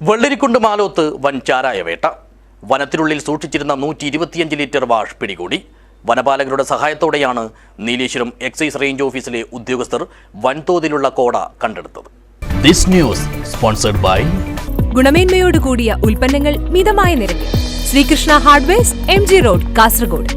വെള്ളരിക്കുണ്ട് മാലോത്ത് വൻ ചാരായ വേട്ട. വനത്തിനുള്ളിൽ സൂക്ഷിച്ചിരുന്ന നൂറ്റി ഇരുപത്തിയഞ്ച് ലിറ്റർ വാഷ് പിടികൂടി. വനപാലകരുടെ സഹായത്തോടെയാണ് നീലേശ്വരം എക്സൈസ് റേഞ്ച് ഓഫീസിലെ ഉദ്യോഗസ്ഥർ വൻതോതിലുള്ള കോട കണ്ടെടുത്തത്. ദിസ് ന്യൂസ് സ്പോൺസർഡ് ബൈ ഗുണമേന്മയോട് കൂടിയ ഉൽപ്പന്നങ്ങൾ മിതമായ നിരക്കിൽ. Sreekrishna hardwares M G road Kasargod.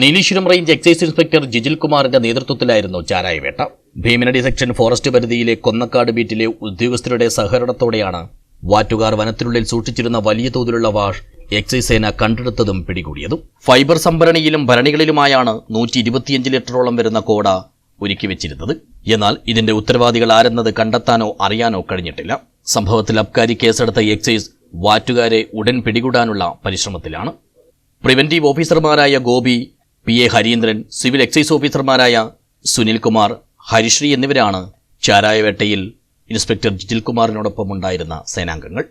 Nileshwaram range excise inspector Jijil കുമാറിന്റെ നേതൃത്വത്തിലായിരുന്നു ചാരായവേട്ട ഭീമനടി സെക്ഷൻ ഫോറസ്റ്റ് പരിധിയിലെ കൊന്നക്കാട് ബീറ്റിലെ ഉദ്യോഗസ്ഥരുടെ സഹകരണത്തോടെയാണ് വാറ്റുകാർ വനത്തിനുള്ളിൽ സൂക്ഷിച്ചിരുന്ന വലിയ തോതിലുള്ള വാഷ് എക്സൈസ് സേന കണ്ടെടുത്തതും പിടികൂടിയതും. ഫൈബർ സംഭരണിയിലും ഭരണികളിലുമായാണ് നൂറ്റി ഇരുപത്തിയഞ്ച് ലിറ്ററോളം വരുന്ന കോട ഒരുക്കി വെച്ചിരുന്നത്. എന്നാൽ ഇതിന്റെ ഉത്തരവാദികൾ ആരെന്നത് കണ്ടെത്താനോ അറിയാനോ കഴിഞ്ഞിട്ടില്ല. സംഭവത്തിൽ അബ്കാരി കേസെടുത്ത എക്സൈസ് വാറ്റുകാരെ ഉടൻ പിടികൂടാനുള്ള പരിശ്രമത്തിലാണ്. പ്രിവന്റീവ് ഓഫീസർമാരായ Gopi P A Harindran civil excise ഓഫീസർമാരായ സുനിൽകുമാർ ഹരിശ്രീ എന്നിവരാണ് ചാരായവേട്ടയിൽ ഇൻസ്പെക്ടർ ജിജിൽ കുമാറിനോടൊപ്പം ഉണ്ടായിരുന്ന സേനാംഗങ്ങൾ.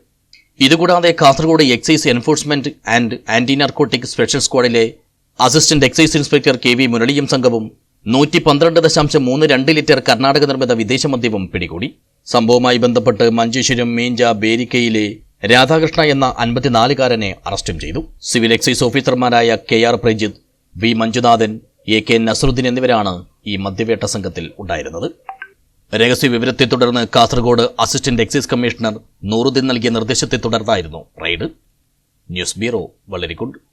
ഇതുകൂടാതെ Kasargod excise enforcement and anti narcotic special സ്ക്വാഡിലെ assistant excise inspector K V മുരളിയും സംഘവും നൂറ്റി പന്ത്രണ്ട് ദശാംശം മൂന്ന് രണ്ട് ലിറ്റർ കർണാടക നിർമ്മിത വിദേശ മദ്യവും പിടികൂടി. സംഭവവുമായി ബന്ധപ്പെട്ട് മഞ്ചേശ്വരം മീഞ്ച ബേരിക്കയിലെ രാധാകൃഷ്ണ എന്ന അൻപത്തിനാലുകാരനെ അറസ്റ്റും ചെയ്തു. സിവിൽ എക്സൈസ് ഓഫീസർമാരായ K R Prajith V Manjunathan A K Nasaruddin എന്നിവരാണ് ഈ മദ്യവേട്ട സംഘത്തിൽ ഉണ്ടായിരുന്നത്. രഹസ്യ വിവരത്തെ തുടർന്ന് Kasargod assistant excise commissioner Nooruddin നൽകിയ നിർദ്ദേശത്തെ തുടർന്നായിരുന്നു. Raid news bureau വളരിക്കുണ്ട്